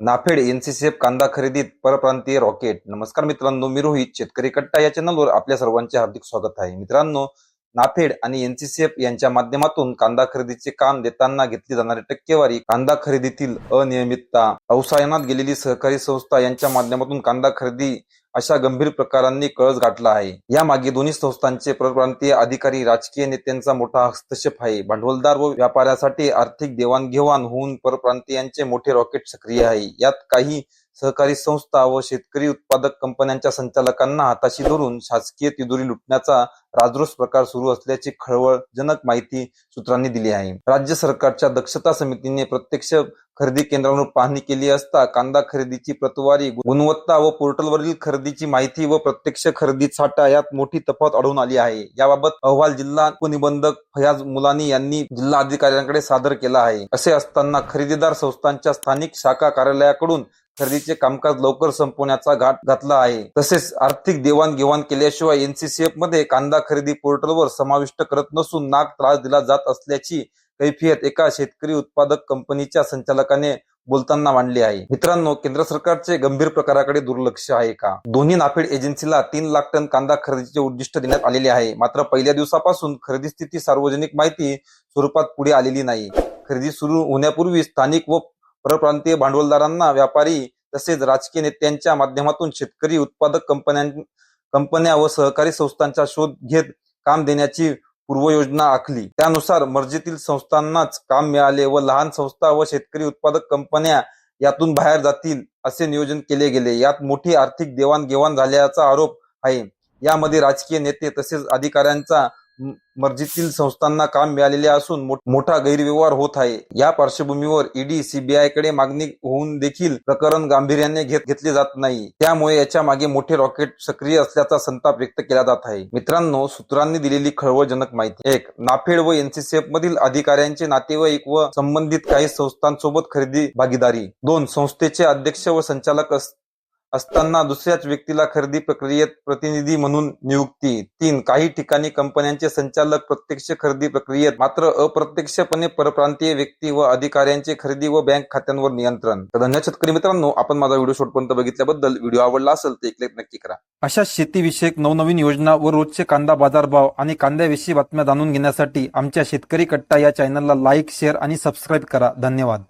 NAFED NCCF कांदा खरेदीत परप्रांतीय रॉकेट. नमस्कार मित्रांनो मी रोहित शेतकरी कट्टा या चॅनलवर आपल्या सर्वांचे हार्दिक स्वागत आहे. मित्रांनो नाफेड आणि एनसीसीएफ यांच्या माध्यमातून कांदा खरेदीचे काम देताना घेतली जाणारी टक्केवारी कांदा खरेदीतील अनियमितता. अवसायनात गेलेली सहकारी संस्था यांच्या माध्यमातून कांदा खरेदी अशा गंभीर प्रकारांनी कळस गाठला आहे. यामागे दोन्ही संस्थांचे परप्रांतीय अधिकारी राजकीय नेत्यांचा मोठा हस्तक्षेप आहे. भांडवलदार व व्यापाऱ्यासाठी आर्थिक देवाणघेवाण होऊन परप्रांतीयांचे मोठे रॉकेट सक्रिय आहे. यात काही सहकारी संस्था व शेतकरी उत्पादक कंपन्यांच्या संचालकांना हाताशी धरून शासकीय तिजोरी लुटण्याचा राजरोस प्रकार सुरू असल्याची खळबळजनक माहिती सूत्रांनी दिली आहे. राज्य सरकारच्या दक्षता समितीने प्रत्यक्ष खरेदी केंद्रावर पाहणी केली असता कांदा खरेदीची प्रतवारी गुणवत्ता व पोर्टलवरील खरेदीची माहिती व प्रत्यक्ष खरेदी साठा यात मोठी तफावत आढळून आली आहे. याबाबत अहवाल जिल्हा उपनिबंधक फयाज मुलानी यांनी जिल्हा अधिकाऱ्यांकडे सादर केला आहे. असे असताना खरेदीदार संस्थांच्या स्थानिक शाखा कार्यालयाकडून खरेदीचे कामकाज लवकर संपवण्याचा घाट घातला आहे. तसेच आर्थिक देवाणघेवाण केल्याशिवाय एनसीसीएफमध्ये कांदा खरेदी पोर्टलवर समाविष्ट करत नसून नाक त्रास दिला जात असल्याची कैफियत एका शेतकरी उत्पादक कंपनीच्या संचालकाने बोलताना मांडली आहे. मित्रांनो केंद्र सरकारचे गंभीर प्रकाराकडे दुर्लक्ष आहे का? दोन्ही नाफेड एजन्सीला तीन लाख टन कांदा खरेदीचे उद्दिष्ट देण्यात आलेले आहे. मात्र पहिल्या दिवसापासून खरेदी स्थिती सार्वजनिक माहिती स्वरूपात पुढे आलेली नाही. खरेदी सुरू होण्यापूर्वी स्थानिक व परप्रांतीय भांडवलदारांना व्यापारी तसेच राजकीय नेत्यांच्या माध्यमातून शेतकरी उत्पादक कंपन्यां कंपन्या व सहकारी संस्थांचा शोध घेत काम देण्याची पूर्वयोजना आखली. त्यानुसार मर्जीतील संस्थांनाच काम मिळाले व लहान संस्था व शेतकरी उत्पादक कंपन्या यातून बाहेर जातील असे नियोजन केले गेले. यात मोठी आर्थिक देवाणघेवाण झाल्याचा आरोप आहे. यामध्ये राजकीय नेते तसेच अधिकाऱ्यांचा मर्जीतील संस्थांना काम मिळालेले असून मोठा गैरव्यवहार होत आहे. या पार्श्वभूमीवर ईडी सीबीआयकडे मागणी होऊन देखील प्रकरण गांभीर्याने घेत घेतले जात नाही. त्यामुळे याच्या मागे मोठे रॉकेट सक्रिय असल्याचा संताप व्यक्त केला जात आहे. मित्रांनो सूत्रांनी दिलेली खळबळजनक माहिती. एक नाफेड व एनसीसीएफ मधील अधिकाऱ्यांचे नातेवाईक व संबंधित काही संस्थांसोबत खरेदी भागीदारी. दोन संस्थेचे अध्यक्ष व संचालक अस- असताना दुसऱ्याच व्यक्तीला खरेदी प्रक्रियेत प्रतिनिधी म्हणून नियुक्ती. तीन काही ठिकाणी कंपन्यांचे संचालक प्रत्यक्ष खरेदी प्रक्रियेत मात्र अप्रत्यक्षपणे परप्रांतीय व्यक्ती व अधिकाऱ्यांचे खरेदी व बँक खात्यांवर नियंत्रण. तर शेतकरी मित्रांनो आपण माझा व्हिडिओ शेवटपर्यंत बघितल्याबद्दल व्हिडिओ आवडला असेल तर एक नक्की करा. अशा शेतीविषयक नवनवीन योजना व रोजचे कांदा बाजारभाव आणि कांद्याविषयी बातम्या जाणून घेण्यासाठी आमच्या शेतकरी कट्टा या चॅनलला लाईक शेअर आणि सबस्क्राईब करा. धन्यवाद.